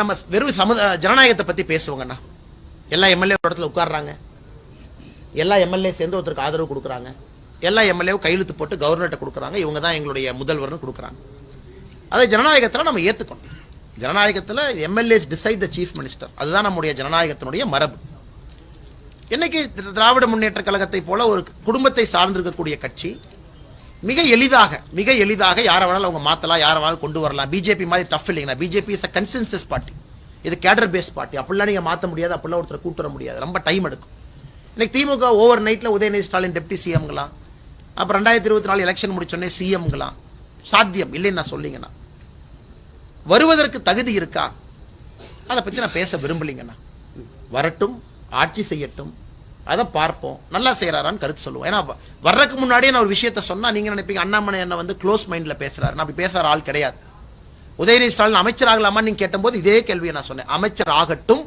நம்ம வெறும் சமுத ஜனநாயகத்தை பற்றி பேசுவோங்கண்ணா. எல்லா எம்எல்ஏ ஒரு இடத்துல உட்கார்றாங்க. எல்லா எம்எல்ஏ சேர்ந்து ஒருத்தருக்கு ஆதரவு கொடுக்குறாங்க. எல்லா எம்எல்ஏவும் கையெழுத்து போட்டு கவர்னர்கிட்ட கொடுக்குறாங்க. இவங்க தான் எங்களுடைய முதல்வர்னு கொடுக்குறாங்க. அதை ஜனநாயகத்தில் நம்ம ஏற்றுக்கணும் ஜனநாயகத்தில் MLAs decide the chief minister அதுதான் நம்முடைய ஜனநாயகத்தினுடைய மரபு. இன்னைக்கு திராவிட முன்னேற்ற கழகத்தை போல ஒரு குடும்பத்தை சார்ந்திருக்கக்கூடிய கட்சி மிக எளிதாக மிக எளிதாக யாரை வேணாலும் அவங்க மாற்றலாம் யாரை வேணாலும் கொண்டு வரலாம். பிஜேபி மாதிரி டஃப் இல்லைங்கண்ணா BJP is a consensus party இது கேடர் பேஸ் பார்ட்டி அப்படிலாம் நீங்கள் மாற்ற முடியாது அப்படிலாம் ஒருத்தர் கூட்டு வர முடியாது. ரொம்ப டைம் எடுக்கும். இன்னைக்கு திமுக ஓவர் நைட்டில் உதயநிதி ஸ்டாலின் டெப்டி சிஎம்ங்களாம் அப்புறம் ரெண்டாயிரத்தி இருபத்தி நாலு எலெக்ஷன் முடிச்சோடனே சிஎம்ங்களாம் சாத்தியம் இல்லைன்னு நான் சொல்லிங்கண்ணா. வருவதற்கு தகுதி இருக்கா? அதை பற்றி நான் பேச விரும்பலைங்கண்ணா. வரட்டும் ஆட்சி செய்யட்டும். அதை பார்ப்போம். நல்லா செய்கிறாரான்னு கருத்து சொல்லுவோம். ஏன்னா வர்றதுக்கு முன்னாடியே நான் ஒரு விஷயத்த சொன்னால் நீங்க நினைப்பீங்க அண்ணாமலை என்ன வந்து க்ளோஸ் மைண்ட்ல பேசுறாரு நான் அப்படி பேசுகிற ஆள் கிடையாது. உதயநிதி ஸ்டாலின் அமைச்சர் ஆகலாமான்னு கேட்டபோது இதே கேள்வியை நான் சொன்னேன். அமைச்சர் ஆகட்டும்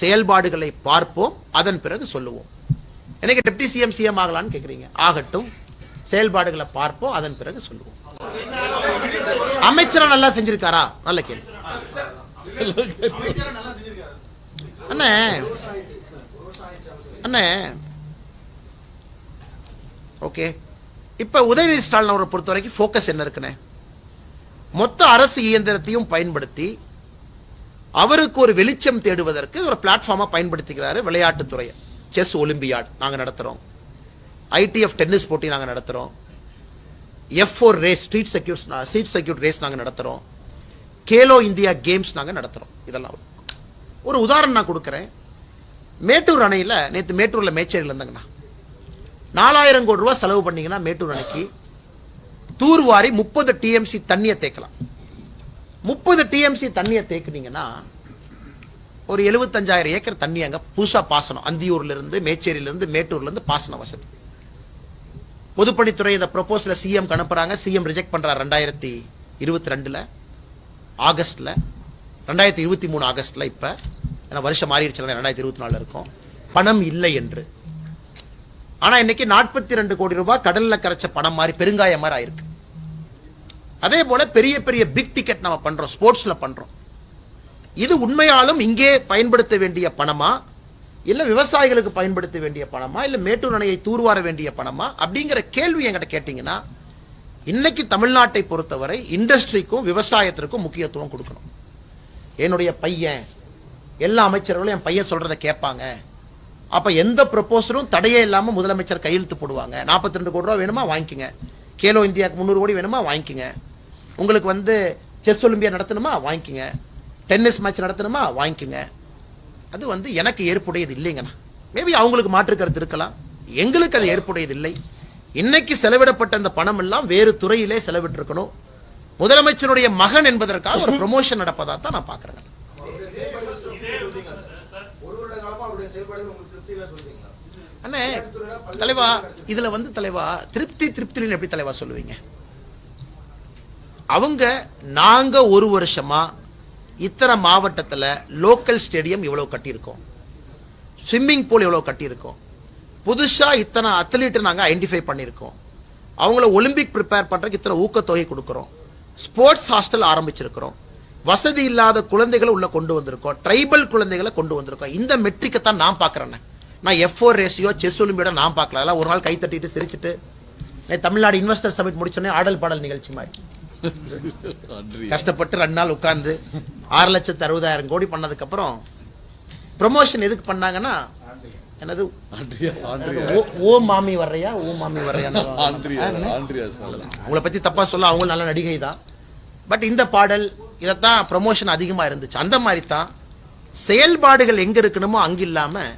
செயல்பாடுகளை பார்ப்போம் அதன் பிறகு சொல்லுவோம். எனக்கு டெப்டி சிஎம் சிஎம் ஆகலான்னு கேட்குறீங்க ஆகட்டும் செயல்பாடுகளை பார்ப்போம் அதன் பிறகு சொல்லுவோம். அமைச்சரா நல்லா செஞ்சிருக்காரா? நல்ல கேள்வி. அண்ணே அண்ணே. ஓகே. இப்ப உதயநிதி ஸ்டாலின் அவரை பொறுத்த வரைக்கும் ஃபோக்கஸ் என்ன இருக்குண்ணே? மொத்த அரசு இயந்திரத்தையும் பயன்படுத்தி அவருக்கு ஒரு வெளிச்சம் தேடுவதற்கு ஒரு பிளாட்ஃபார்மாக பயன்படுத்திக்கிறாரு விளையாட்டுத்துறையை செஸ் ஒலிம்பியாட் நாங்க நடத்துறோம். ஐடிஎஃப் டென்னிஸ் போட்டி நாங்க நடத்துறோம். F four race street circuit street circuit race நாங்கள் நடத்துறோம். கேலோ இந்தியா கேம்ஸ் நாங்க நடத்துறோம். இதெல்லாம். ஒரு உதாரணம் நான் கொடுக்குறேன். மேட்டூர் அணையில் நேற்று மேட்டூரில் மேச்சேரியில் இருந்தாங்கண்ணா. நாலாயிரம் கோடி ரூபா செலவு பண்ணீங்கன்னா மேட்டூர் அணைக்கு தூர்வாரி முப்பது டிஎம்சி தண்ணியை தேக்கலாம் முப்பது டிஎம்சி தண்ணியை தேக்குனீங்கன்னா ஒரு எழுபத்தஞ்சாயிரம் ஏக்கர் தண்ணி அங்கே புதுசாக பாசனம். அந்தியூர்லேருந்து மேச்சேரியிலேருந்து மேட்டூர்லேருந்து பாசன வசதி. பொதுப்பணித்துறை இந்த ப்ரொபோசல சிஎம் அனுப்புகிறாங்க சிஎம் ரிஜெக்ட் பண்ணுறார் ரெண்டாயிரத்தி இருபத்தி ரெண்டில் ஆகஸ்டில் ரெண்டாயிரத்தி இருபத்தி மூணு ஆகஸ்டில் இப்போ. ஏன்னா வருஷம் மாறிடுச்சு ரெண்டாயிரத்தி இருபத்தி நாலில் இருக்கும். பணம் இல்லை என்று. ஆனால் இன்னைக்கு நாற்பத்தி ரெண்டு கோடி ரூபாய் கடலில் கரைச்ச பணம் மாதிரி பெருங்காயம் மாதிரி ஆயிருக்கு. அதே போல பெரிய பெரிய பிக் டிக்கெட் நம்ம பண்றோம் ஸ்போர்ட்ஸ்ல பண்றோம். இது உண்மையாலும் இங்கே பயன்படுத்த வேண்டிய பணமா? இல்ல விவசாயிகளுக்கு பயன்படுத்த வேண்டிய பணமா? இல்ல மேட்டூர் அணையை தூர்வார வேண்டிய பணமா? அப்படிங்கிற கேள்வி என்கிட்ட கேட்டீங்கன்னா இன்னைக்கு தமிழ்நாட்டை பொறுத்தவரை இண்டஸ்ட்ரிக்கும் விவசாயத்திற்கும் முக்கியத்துவம் கொடுக்கணும். என்னுடைய பையன் எல்லா அமைச்சர்களும் என் பையன் சொல்கிறத கேட்பாங்க. அப்ப எந்த ப்ரொபோசலும் தடையே இல்லாம முதலமைச்சர் கையெழுத்து போடுவாங்க. 42 ரெண்டு கோடி ரூபா வேணுமா? வாங்கிக்கங்க. கேலோ இந்தியாவுக்கு முந்நூறு கோடி வேணுமா? வாங்கிக்கங்க. உங்களுக்கு வந்து செஸ் ஒலிம்பியா நடத்தணுமா? வாங்கிக்கங்க. டென்னிஸ் மேட்ச் நடத்தணுமா? வாங்கிக்கங்க. அது வந்து எனக்கு ஏற்புடையது இல்லைங்கண்ணா. மேபி அவங்களுக்கு மாற்று கருத்து இருக்கலாம். எங்களுக்கு அது ஏற்புடையது இல்லை. இன்னைக்கு செலவிடப்பட்ட அந்த பணம் எல்லாம் வேறு துறையிலே செலவிட்டிருக்கணும். முதலமைச்சருடைய மகன் என்பதற்காக ஒரு ப்ரொமோஷன் நடப்பதா தான் நான் பாக்குறேன் அண்ணே தலைவா இதுல வந்து தலைவா திருப்தி திருப்தின்னு எப்படி தலைவா சொல்லுவீங்க? அவங்க நாங்க ஒரு வருஷமா இத்தனை மாவட்டத்தில் லோக்கல் ஸ்டேடியம் இவ்வளோ கட்டியிருக்கோம். ஸ்விம்மிங் பூல் எவ்வளோ கட்டியிருக்கோம். புதுசாக இத்தனை அத்லீட்டை நாங்கள் ஐடென்டிஃபை பண்ணியிருக்கோம். அவங்கள ஒலிம்பிக் ப்ரிப்பேர் பண்ணுறதுக்கு இத்தனை ஊக்கத்தொகை கொடுக்குறோம். ஸ்போர்ட்ஸ் ஹாஸ்டல் ஆரம்பிச்சிருக்கிறோம். வசதி இல்லாத குழந்தைகளை உள்ள கொண்டு வந்திருக்கோம். ட்ரைபல் குழந்தைகளை கொண்டு வந்திருக்கோம். இந்த மெட்ரிக்கை தான் நான் பார்க்கறேன். நான் எஃப் ஃபோர் ரேசியோ செஸ் ஒலிம்பியோட நான் பார்க்கல. அதெல்லாம் ஒரு நாள் கை தட்டிட்டு சிரிச்சிட்டு தமிழ்நாடு இன்வெஸ்டர் சமிட் முடிச்சோடனே ஆடல் பாடல் நிகழ்ச்சி மாதிரி. கஷ்டப்பட்டு ரெண்டு நாள் உட்கார்ந்து ஆறு லட்சத்து அறுபதாயிரம் கோடி பண்ணதுக்கு அப்புறம் ப்ரொமோஷன் எதுக்கு பண்ணாங்கன்னா என்னது? ஓ- ஓ மாமி வர்றையா? ஓ மாமி வர்றையா அவங்கள பத்தி தப்பா சொல்ல அவங்க நல்ல நடிகை தான் பட் இந்த பாடல் இதைத்தான் ப்ரொமோஷன் அதிகமாக இருந்துச்சு. அந்த மாதிரி தான் செயல்பாடுகள் எங்கே இருக்கணுமோ அங்கே இல்லாமல்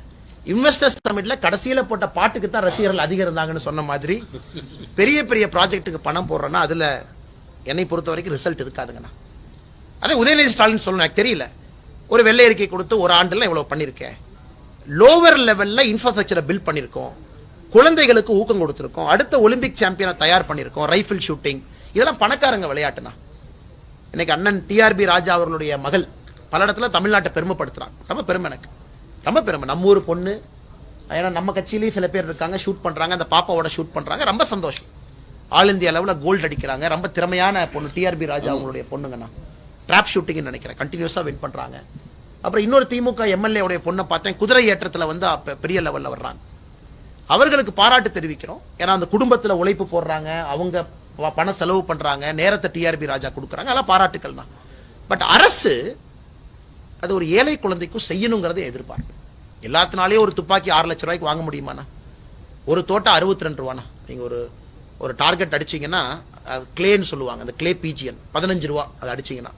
இன்வெஸ்டர்ஸ் சமிட்ல கடைசியில் போட்ட பாட்டுக்கு தான் ரசிகர்கள் அதிகம் இருந்தாங்கன்னு சொன்ன மாதிரி பெரிய பெரிய ப்ராஜெக்ட்டுக்கு பணம் போடுறோன்னா அதில் என்னை பொறுத்த வரைக்கும் ரிசல்ட் இருக்காதுங்கண்ணா. அதே உதயநிதி ஸ்டாலின் சொல்லணும் எனக்கு தெரியல. ஒரு வெள்ளை அறிக்கை கொடுத்து ஒரு ஆண்டுலாம் இவ்வளோ பண்ணியிருக்கேன் லோவர் லெவலில் இன்ஃப்ராஸ்ட்ரக்சரை பில்ட் பண்ணியிருக்கோம். குழந்தைகளுக்கு ஊக்கம் கொடுத்துருக்கோம். அடுத்த ஒலிம்பிக் சாம்பியனை தயார் பண்ணியிருக்கோம். ரைஃபிள் ஷூட்டிங் இதெல்லாம் பணக்காரங்க விளையாட்டுனா இன்னைக்கு அண்ணன் டிஆர்பி ராஜா அவர்களுடைய மகள் பல இடத்துல தமிழ்நாட்டை பெருமைப்படுத்துறாங்க. ரொம்ப பெருமை எனக்கு. ரொம்ப பெருமை. நம்ம ஊர் பொண்ணு. ஏன்னா நம்ம கட்சியிலேயே சில பேர் இருக்காங்க ஷூட் பண்றாங்க அந்த பாப்பாவோட ஷூட் பண்றாங்க. ரொம்ப சந்தோஷம். ஆல் இந்தியா லெவலில் கோல்டு அடிக்கிறாங்க. ரொம்ப திறமையான பொண்ணு டிஆர்பி ராஜா அவங்களுடைய பொண்ணுங்கண்ணா. ட்ராப் ஷூட்டிங்னு நினைக்கிறேன். கண்டினியூஸா வின் பண்றாங்க. அப்புறம் இன்னொரு திமுக எம்எல்ஏ உடைய பொண்ணை பார்த்தேன். குதிரை ஏற்றத்துல வந்து அப்ப பெரிய லெவல்ல வர்றாங்க. அவர்களுக்கு பாராட்டு தெரிவிக்கிறோம். ஏன்னா அந்த குடும்பத்துல உழைப்பு போடுறாங்க. அவங்க பணம் செலவு பண்ணுறாங்க நேரத்தை டிஆர்பி ராஜா கொடுக்குறாங்க அதெல்லாம் பாராட்டுக்கள் தான் பட் அரசு அது ஒரு ஏழை குழந்தைக்கும் செய்யணுங்கிறத எதிர்பார்ப்பு எல்லாத்தினாலேயும் ஒரு துப்பாக்கி ஆறு லட்ச ரூபாய்க்கு வாங்க முடியுமாண்ணா? ஒரு தோட்டம் அறுபத்தி ரெண்டு ரூபாண்ணா? நீங்கள் ஒரு ஒரு டார்கெட் அடிச்சீங்கன்னா அது கிளேன்னு சொல்லுவாங்க அந்த கிளே பிஜிஎன் பதினஞ்சு ரூபா அதை அடிச்சீங்கன்னா.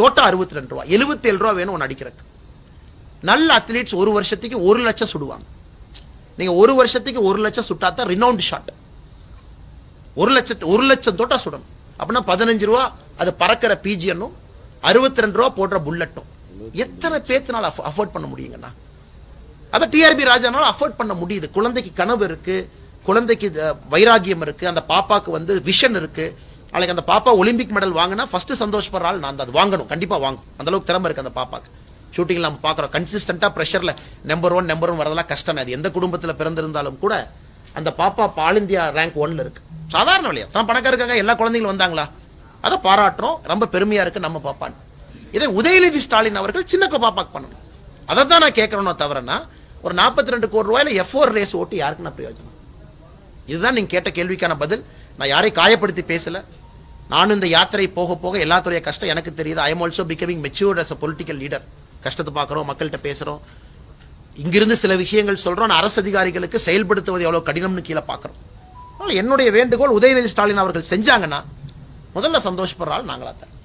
தோட்டம் அறுபத்தி ரெண்டு ரூபா. எழுபத்தேழு ரூபா வேணும் ஒன்று அடிக்கிறதுக்கு. நல்ல அத்லீட்ஸ் ஒரு வருஷத்துக்கு ஒரு லட்சம் சுடுவாங்க. நீங்கள் ஒரு வருஷத்துக்கு ஒரு லட்சம் சுட்டாதான் ரினவுண்ட் ஷாட் ஒரு லட்சத்து ஒரு லட்சம் தோட்டா சுடணும். அப்படின்னா பதினஞ்சு ரூபா அது பறக்கிற பிஜிஎன்னும் அறுபத்தி ரெண்டு ரூபா போடுற புல்லட்டும். எத்தனை பேத்துனால அஃபோர்ட் பண்ண முடியுங்கண்ணா? அதை டிஆர்பி ராஜானால அஃபோர்ட் பண்ண முடியுது. குழந்தைக்கு கனவு இருக்கு குழந்தைக்கு வைராகியம் இருக்கு அந்த பாப்பாக்கு வந்து விஷன் இருக்கு. நாளைக்கு அந்த பாப்பா ஒலிம்பிக் மெடல் வாங்கினா ஃபர்ஸ்ட் சந்தோஷப்படுற ஆள் நான் அது வாங்கணும் கண்டிப்பா வாங்கும் அந்த அளவுக்கு திறமை இருக்கு அந்த பாப்பாக்கு. ஷூட்டிங்ல நம்ம பார்க்குறோம். கன்சிஸ்டண்டா ப்ரெஷர்ல நம்பர் ஒன் நம்பர் ஒன் வரதெல்லாம் கஷ்டம். அது எந்த குடும்பத்துல பிறந்திருந்தாலும் கூட அந்த பாப்பா பால் ஆல் இந்தியா ரேங்க் ஒன்ல இருக்கு. சாதாரண வழியா. தான் பணக்கார இருக்காங்க எல்லா குழந்தைங்களும் வந்தாங்களா? அதை பாராட்டுறோம். ரொம்ப பெருமையா இருக்கு நம்ம பாப்பான் இதை உதயநிதி ஸ்டாலின் அவர்கள் சின்ன பாப்பாக்கு பண்ணணும். அதை தான் நான் கேட்கறேனோ தவிரனா ஒரு 42 ரெண்டு கோடி ரூபாயில எஃப் ஃபோர் ரேஸ் ஓட்டி யாருக்கு நான் பிரயோஜனம்? இதுதான் நீங்க கேட்ட கேள்விக்கான பதில். நான் யாரையும் காயப்படுத்தி பேசல. நானும் இந்த யாத்திரை போக போக எல்லாத்துடைய கஷ்டம் எனக்கு தெரியுது. I am also becoming matured as a political leader கஷ்டத்தை பார்க்குறோம் மக்கள்கிட்ட பேசுகிறோம் இங்கிருந்து சில விஷயங்கள் சொல்கிறோம் அரசு அதிகாரிகளுக்கு செயல்படுத்துவது எவ்வளோ கடினம்னு கீழே பார்க்குறோம். என்னுடைய வேண்டுகோள் உதயநிதி ஸ்டாலின் அவர்கள் செஞ்சாங்கன்னா முதல்ல சந்தோஷப்படுற ஆள் தான்